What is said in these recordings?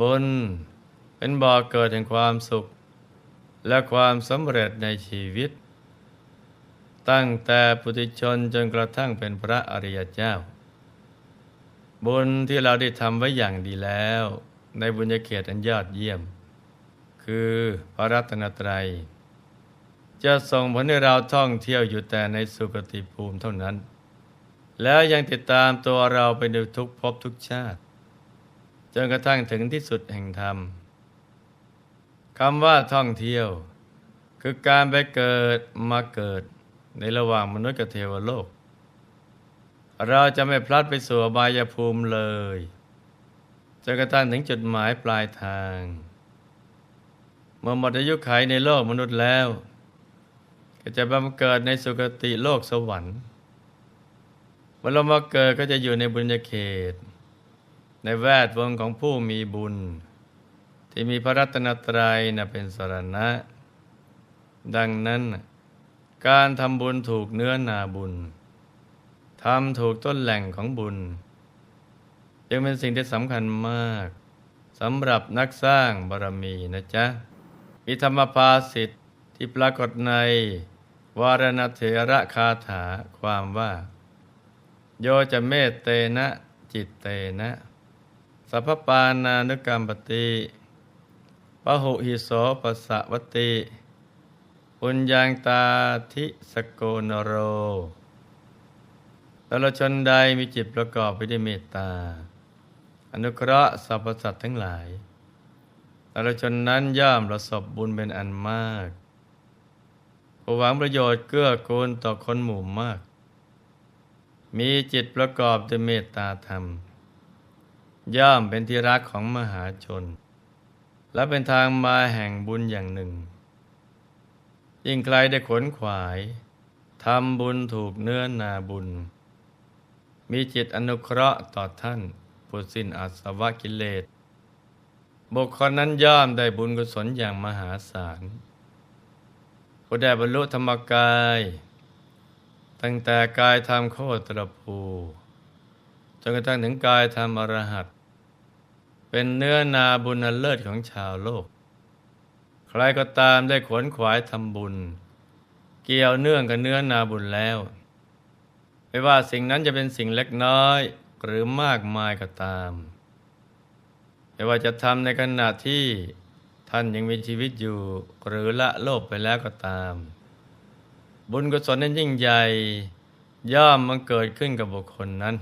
บุญเป็นบ่อเกิดแห่งความสุข และความสำเร็จในชีวิต ตั้งแต่ปุถุชนจนกระทั่งเป็นพระอริยเจ้า บุญที่เราได้ทำไว้อย่างดีแล้ว ในบุญญาเขตอันยอดเยี่ยม คือพระรัตนตรัย จะส่งผลให้เราท่องเที่ยวอยู่แต่ในสุคติภูมิเท่านั้น แล้วยังติดตามตัวเราไปในทุกภพทุกชาติ จนกระทั่งถึงที่สุดแห่งธรรมคำว่าท่องเที่ยว คือการไปเกิดมาเกิดในระหว่างมนุษย์กับเทวโลก เราจะไม่พลัดไปสู่บายภูมิเลยจนกระทั่งถึงจุดหมายปลายทาง เมื่อหมดอายุขัยในโลกมนุษย์แล้ว ก็จะบังเกิดในสุคติโลกสวรรค์เมื่อเรามาเกิดก็จะอยู่ในบุญญาเขต ในแวดวงของผู้มีบุญ ที่มีพระรัตนตรัยนะเป็นสรณะ ดังนั้น การทำบุญถูกเนื้อนาบุญทำถูกต้นแหล่งของบุญ จึงเป็นสิ่งที่สำคัญมากสำหรับนักสร้างบารมีนะจ๊ะมีธรรมภาสิทธิ์ที่ปรากฏในวารณเถระคาถาความว่า โยจะเมตเตนะจิตเตนะ สัพพปานานุกรรมปติปะหุหิโสปสะวติ ปุญญังตาทิสโกนโรตลชนใดมีจิตประกอบไปด้วยเมตตา อนุเคราะห์สรรพสัตว์ทั้งหลายตลชนนั้นย่อมประสบบุญเป็นอันมากผู้หวังประโยชน์เกื้อกูลต่อคนหมู่มาก มีจิตประกอบด้วยเมตตาธรรม ย่อมเป็นที่รักของมหาชน และเป็นทางมาแห่งบุญอย่างหนึ่ง ยิ่งใครได้ขนขวายทำบุญถูกเนื้อนาบุญ มีจิตอนุเคราะห์ต่อท่านผู้สิ้นอาสวะกิเลสบุคคลนั้นย่อมได้บุญกุศลอย่างมหาศาลผู้ได้บรรลุธรรมกาย ตั้งแต่กายทำโคตรภูจนกระทั่งถึงกายทำอรหัต เป็นเนื้อนาบุญอันเลิศของชาวโลก ใครก็ตามได้ขวนขวายทำบุญ เกี่ยวเนื่องกับเนื้อนาบุญแล้ว ไม่ว่าสิ่งนั้นจะเป็นสิ่งเล็กน้อยหรือมากมายก็ตาม ไม่ว่าจะทำในขณะที่ท่านยังมีชีวิตอยู่หรือละโลกไปแล้วก็ตาม บุญกุศลนั้นยิ่งใหญ่ย่อมมันเกิดขึ้นกับบุคคลนั้น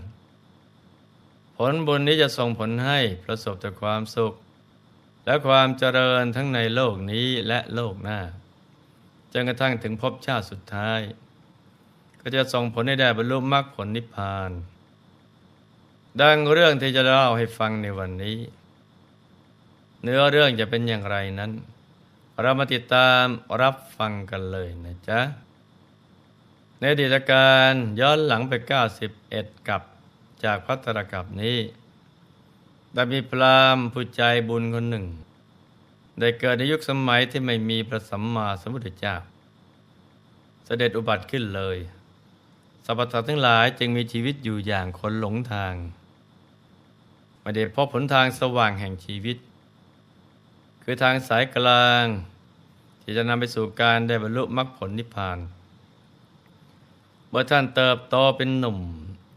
ลบุญนี้จะส่งผลให้ประสบแต่ความสุข และความเจริญทั้งในโลกนี้และโลกหน้าจนกระทั่งถึงภพชาติสุดท้าย ก็จะส่งผลให้ได้บรรลุมรรคผลนิพพาน ดังเรื่องที่จะเล่าให้ฟังในวันนี้ เนื้อเรื่องจะเป็นอย่างไรนั้น เรามาติดตามรับฟังกันเลยนะจ๊ะ ในอดีตการย้อนหลังไป 91 กับ จากพัตตรกับนี้ ได้มีพราหมณ์ผู้ใจบุญคนหนึ่ง ได้เกิดในยุคสมัยที่ไม่มีพระสัมมาสัมพุทธเจ้า เสด็จอุบัติขึ้นเลยสรรพสัตว์ทั้งหลายจึงมีชีวิตอยู่อย่างคนหลงทางไม่ได้พบผลทางสว่างแห่งชีวิต คือทางสายกลาง ที่จะนำไปสู่การได้บรรลุมรรคผลนิพพานเมื่อท่านเติบโตเป็นหนุ่ม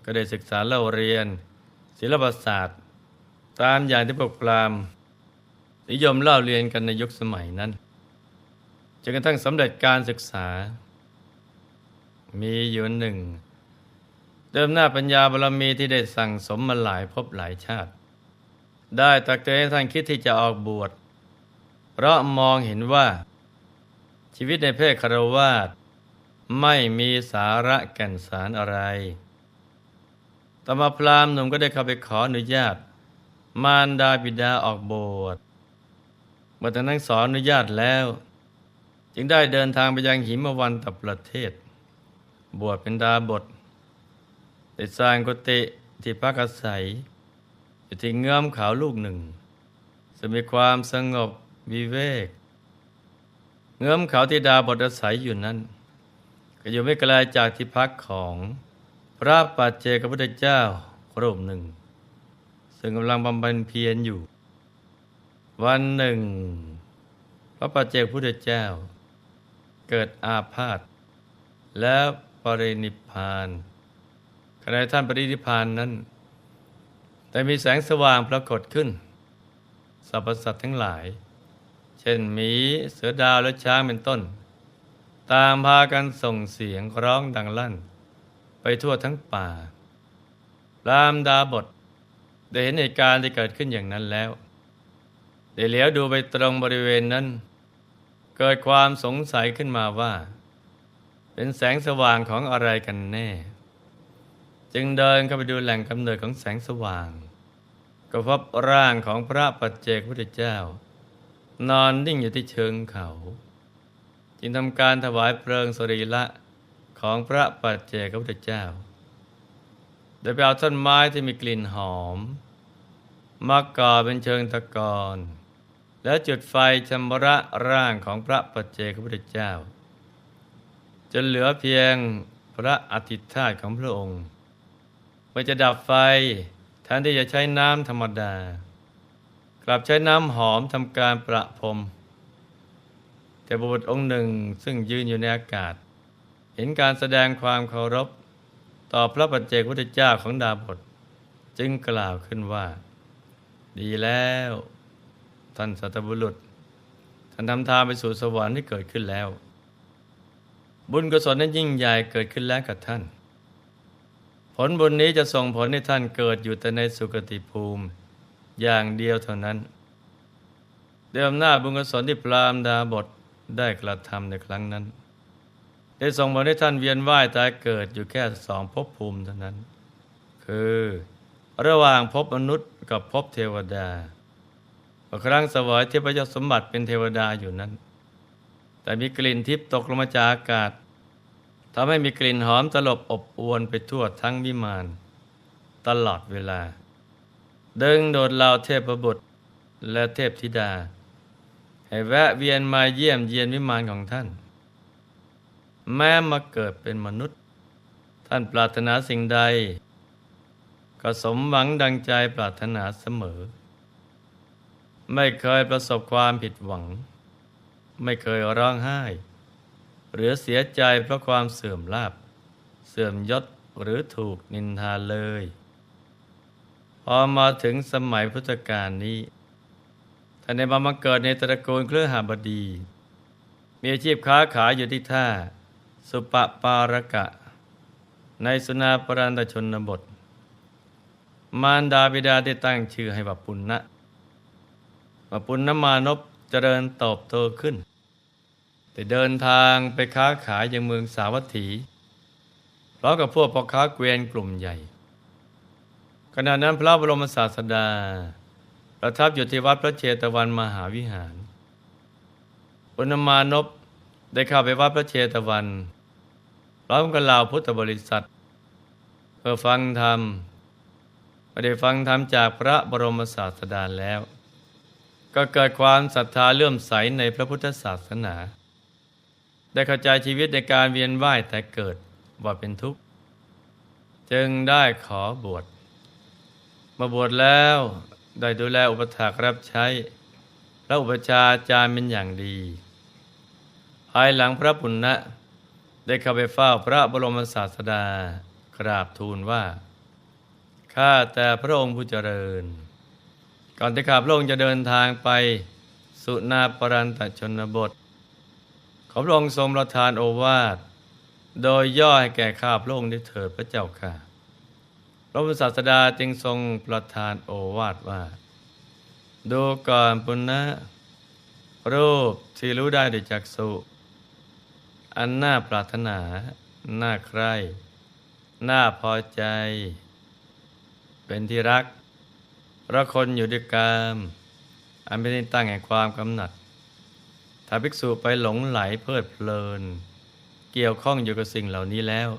ก็ได้ศึกษาเล่าเรียน ศิลปศาสตร์ ตามอย่างที่พวกพราม นิยมเล่าเรียนกันในยุคสมัยนั้นจนกระทั่งสำเร็จการศึกษา มีอยู่หนึ่ง เดิมหน้าปัญญาบารมีที่ได้สั่งสมมาหลายภพหลายชาติ ได้ตักเตือนให้ท่านคิดที่จะออกบวช เพราะมองเห็นว่า ชีวิตในเพศคารวาสไม่มีสาระแก่นสารอะไร ต่อมาพราหมณ์หนุ่มก็ได้เข้าไปขออนุญาต มารดาบิดาออกบวชเมื่อท่านทั้งสอนอนุญาตแล้ว จึงได้เดินทางไปยังหิมวันตประเทศ บวชเป็นดาบทได้สร้างกุฏิที่พักอาศัยอยู่ที่เงื้อมขาวลูกหนึ่งจะมีความสงบวิเวก เงื้อมเขาที่ดาบทอาศัยอยู่นั้น ก็อยู่ไม่ไกลจากที่พักของ พระปัจเจกพุทธเจ้ารูปหนึ่ง ซึ่งกำลังบำเพ็ญเพียรอยู่ วันหนึ่ง พระปัจเจกพุทธเจ้า เกิดอาพาธแล้วปรินิพานขณะท่านปรินิพานนั้น แต่มีแสงสว่างปรากฏขึ้นสรรพสัตว์ทั้งหลาย เช่นหมีเสือดาวและช้างเป็นต้น ตามพากันส่งเสียงร้องดังลั่น ไปทั่วทั้งป่า รามดาบทได้เห็นเหตุการณ์ที่เกิดขึ้นอย่างนั้นแล้วได้เหลียวดูไปตรงบริเวณนั้น เกิดความสงสัยขึ้นมาว่า เป็นแสงสว่างของอะไรกันแน่ จึงเดินเข้าไปดูแหล่งกำเนิดของแสงสว่าง ก็พบร่างของพระปัจเจกพุทธเจ้า นอนนิ่งอยู่ที่เชิงเขา จึงทำการถวายเพลิงสรีละ ของพระปัจเจกพุทธเจ้า โดยไปเอาต้นไม้ที่มีกลิ่นหอมมาก่อเป็นเชิงตะกอนแล้วจุดไฟชำระร่างของพระปัจเจกพุทธเจ้า จนเหลือเพียงพระอธิธาตของพระองค์เมื่อจะดับไฟแทนที่จะใช้น้ำธรรมดา กลับใช้น้ำหอมทำการประพรมแต่บุตรองค์หนึ่งซึ่งยืนอยู่ในอากาศ เห็นการแสดงความเคารพ ต่อพระปัจเจกพุทธเจ้าของดาบท จึงกล่าวขึ้นว่า ดีแล้ว ท่านสัตบุรุษ ท่านทำทางไปสู่สวรรค์ที่เกิดขึ้นแล้ว บุญกุศลนั้นยิ่งใหญ่เกิดขึ้นแล้วกับท่าน ผลบุญนี้จะส่งผลให้ท่านเกิดอยู่แต่ในสุคติภูมิอย่างเดียวเท่านั้นด้วยอำนาจบุญกุศลที่พรามดาบทได้กระทำในครั้งนั้น ได้ส่งผลให้ท่านเวียนว่ายตายเกิดอยู่แค่สองภพภูมิเท่านั้น คือระหว่างภพมนุษย์กับภพเทวดาครั้งสวยเทพยศสมบัติเป็นเทวดาอยู่นั้น แต่มีกลิ่นทิพย์ตกลงมาจากอากาศทำให้มีกลิ่นหอมตลบอบอวนไปทั่วทั้งวิมาน ตลอดเวลา ดึงโดดเหล่าเทพบุตรและเทพธิดา ให้แวะเวียนมาเยี่ยมเยียนวิมานของท่าน แม้มาเกิดเป็นมนุษย์ ท่านปรารถนาสิ่งใด ก็สมหวังดังใจปรารถนาเสมอ ไม่เคยประสบความผิดหวัง ไม่เคยร้องไห้ หรือเสียใจเพราะความเสื่อมลาบ เสื่อมยศหรือถูกนินทาเลย พอมาถึงสมัยพุทธกาลนี้ท่านในมามาเกิดในตระกูลเครือหาบดี มีอาชีพค้าขายอยู่ที่ท่า สุปปารกะ ในสุนาปรันตชนบท มารดาบิดาได้ตั้งชื่อให้ว่าปุณณะว่าปุณณมานพเจริญติบโตขึ้น แต่เดินทางไปค้าขายยังเมืองสาวัตถีพร้อมกับพวกพ่อค้าเกวียนกลุ่มใหญ่ ขณะนั้นพระบรมศาสดา ประทับอยู่ที่วัดพระเชตวันมหาวิหารปุณณมานพได้เข้าไปวัดพระเชตวัน พร้อมกับเหล่าพุทธบริษัท เพื่อฟังธรรมไม่ได้ฟังธรรมจากพระบรมศาสดาแล้ว ก็เกิดความศรัทธาเลื่อมใสในพระพุทธศาสนา ได้เข้าใจชีวิตในการเวียนว่ายแต่เกิดว่าเป็นทุกข์ จึงได้ขอบวชมาบวชแล้วได้ดูแลอุปถากรับใช้และอุปชาจารย์เป็นอย่างดี ภายหลังพระปุณณะ ได้เข้าไปเฝ้าพระบรมศาสดากราบทูลว่า ข้าแต่พระองค์ผู้เจริญ ก่อนที่ข้าพระองค์จะเดินทางไปสุนาปรันตชนบท ขอพระองค์ทรงประทานโอวาท โดยย่อให้แก่ข้าพระองค์ได้เถิดพระเจ้าค่ะ พระพุทธศาสดาจึงทรงประทานโอวาทว่า ดูก่อนปุณณะรูปที่รู้ได้ด้วยจักษุ อันน่าปรารถนา น่าใคร่ น่าพอใจ เป็นที่รักเราะคนอยู่ด้วยกามอันเป็นที่ตั้งแห่งความกำหนัด ถ้าภิกษุไปหลงไหลเพลิดเพลิน เกี่ยวข้องอยู่กับสิ่งเหล่านี้แล้ว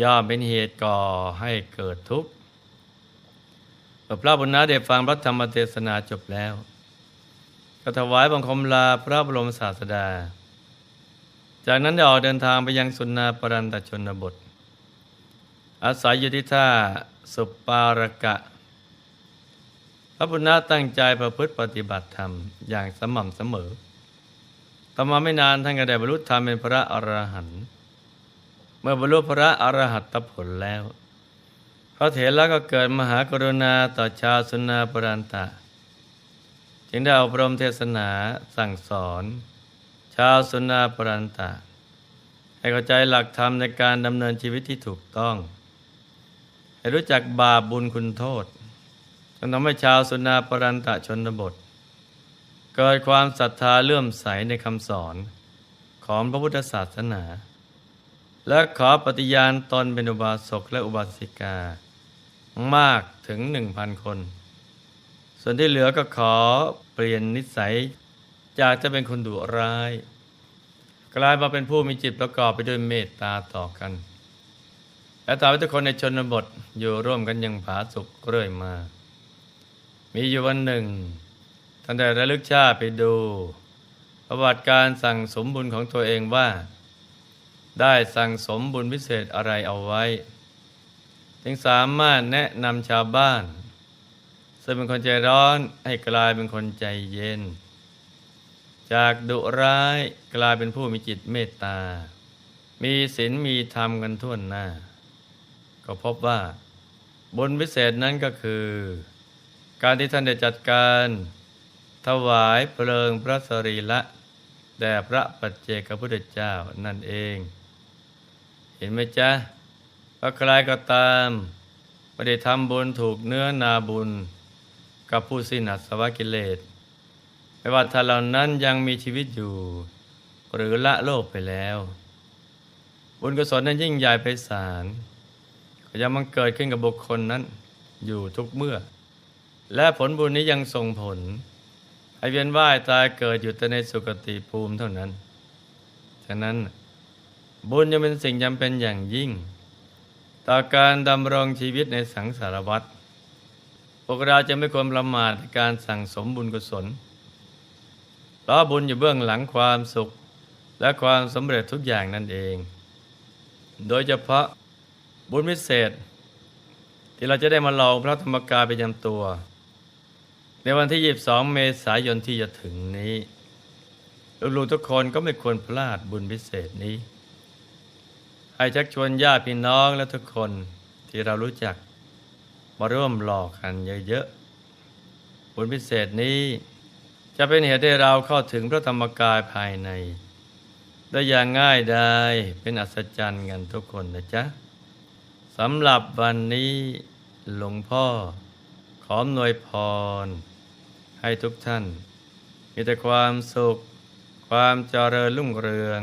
ย่อมเป็นเหตุก่อให้เกิดทุกข์พระบุญนาได้ฟังพระธรรมเทศนาจบแล้วก็ถวายบังคมลาพระบรมศาสดา จากนั้นได้ออกเดินทางไปยังสุนนาปรันตชนบท อาศัยอยู่ที่ท่าสุปปารกะ พระพุทธตั้งใจประพฤติปฏิบัติธรรมอย่างสม่ำเสมอ ต่อมาไม่นานท่านก็ได้บรรลุธรรมเป็นพระอรหันต์ เมื่อบรรลุพระอรหัตผลแล้ว พระเถระก็เกิดมหากรุณาต่อชาวสุนาปรันตะ จึงได้อบรมเทศนาสั่งสอน ชาวสุนาปรันตะ ให้เข้าใจหลักธรรมในการดำเนินชีวิตที่ถูกต้อง ให้รู้จักบาปบุญคุณโทษจนทำให้ชาวสุนาปรันตะชนบท เกิดความศรัทธาเลื่อมใสในคำสอนของพระพุทธศาสนา และขอปฏิญาณตนเป็นอุบาสกและอุบาสิกา มากถึงหนึ่งพันคน ส่วนที่เหลือก็ขอเปลี่ยนนิสัย จากจะเป็นคนดุร้าย กลายมาเป็นผู้มีจิตประกอบไปด้วยเมตตาต่อกัน และต่อให้ทุกคนในชนบทอยู่ร่วมกันอยังผาสุกเรื่อยมา มีอยู่วันหนึ่งท่านได้ระลึกชาติไปดู ประวัติการสั่งสมบุญของตัวเองว่า ได้สั่งสมบุญพิเศษอะไรเอาไว้ จึงสามารถแนะนำชาวบ้านซึ่งเป็นคนใจร้อนให้กลายเป็นคนใจเย็น จากดุร้ายกลายเป็นผู้มีจิตเมตตา มีศีลมีธรรมกันทั่วหน้า ก็พบว่าบุญพิเศษนั้นก็คือ การที่ท่านได้จัดการ ถวายเพลิงพระสรีละแด่พระปัจเจกพุทธเจ้านั่นเอง เห็นไหมจ๊ะว่าใครก็ตามไม่ได้ทำบุญถูกเนื้อนาบุญ กับผู้สิ้นอาสวกิเลส ไม่ว่าท่านเหล่านั้นยังมีชีวิตอยู่ หรือละโลกไปแล้ว บุญกุศลนั้นยิ่งใหญ่ไพศาลก็ยังมันเกิดขึ้นกับบุคคลนั้นอยู่ทุกเมื่อ และผลบุญนี้ยังส่งผลให้เวียนว่ายตายเกิดอยู่แต่ในสุคติภูมิเท่านั้น ฉะนั้นบุญยังเป็นสิ่งจำเป็นอย่างยิ่ง ต่อการดำรงชีวิตในสังสารวัฏพวกเราจะไม่ควรประมาทการสั่งสมบุญกุศล เพราะบุญอยู่เบื้องหลังความสุข และความสำเร็จทุกอย่างนั่นเอง โดยเฉพาะบุญพิเศษ ที่เราจะได้มาลองพระธรรมกายไปยำตัว ในวันที่ 22 เมษายนที่จะถึงนี้ลูกๆทุกคนก็ไม่ควรพลาดบุญพิเศษนี้ ให้ชักชวนญาติพี่น้องและทุกคนที่เรารู้จัก มาร่วมหลอกกันเยอะๆบุญพิเศษนี้ จะเป็นเหตุให้เราเข้าถึงพระธรรมกายภายใน ได้อย่างง่ายดายเป็นอัศจรรย์กันทุกคนนะจ๊ะสำหรับวันนี้หลวงพ่อ ขออนวยพร ให้ทุกท่าน มีแต่ความสุข ความเจริญรุ่งเรือง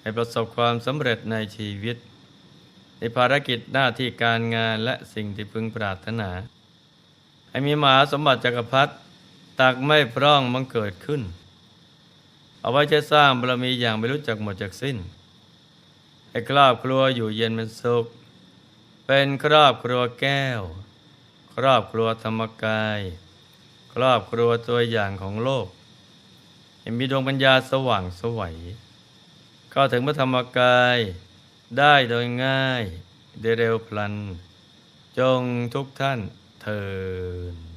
ให้ประสบความสำเร็จในชีวิต ในภารกิจหน้าที่การงานและสิ่งที่พึงปรารถนา ให้มีมหาสมบัติจักรพรรดิ ตักไม่พร่องมังเกิดขึ้น เอาไว้จะสร้างบารมีอย่างไม่รู้จักหมดจากสิ้น ให้ครอบครัวอยู่เย็นเป็นสุข เป็นครอบครัวแก้ว ครอบครัวธรรมกาย ครอบครัวตัวอย่างของโลกมีดวงปัญญาสว่างสวัยเข้าถึงพระธรรมกายได้โดยง่ายได้เร็วพลัน จงทุกท่านเทิน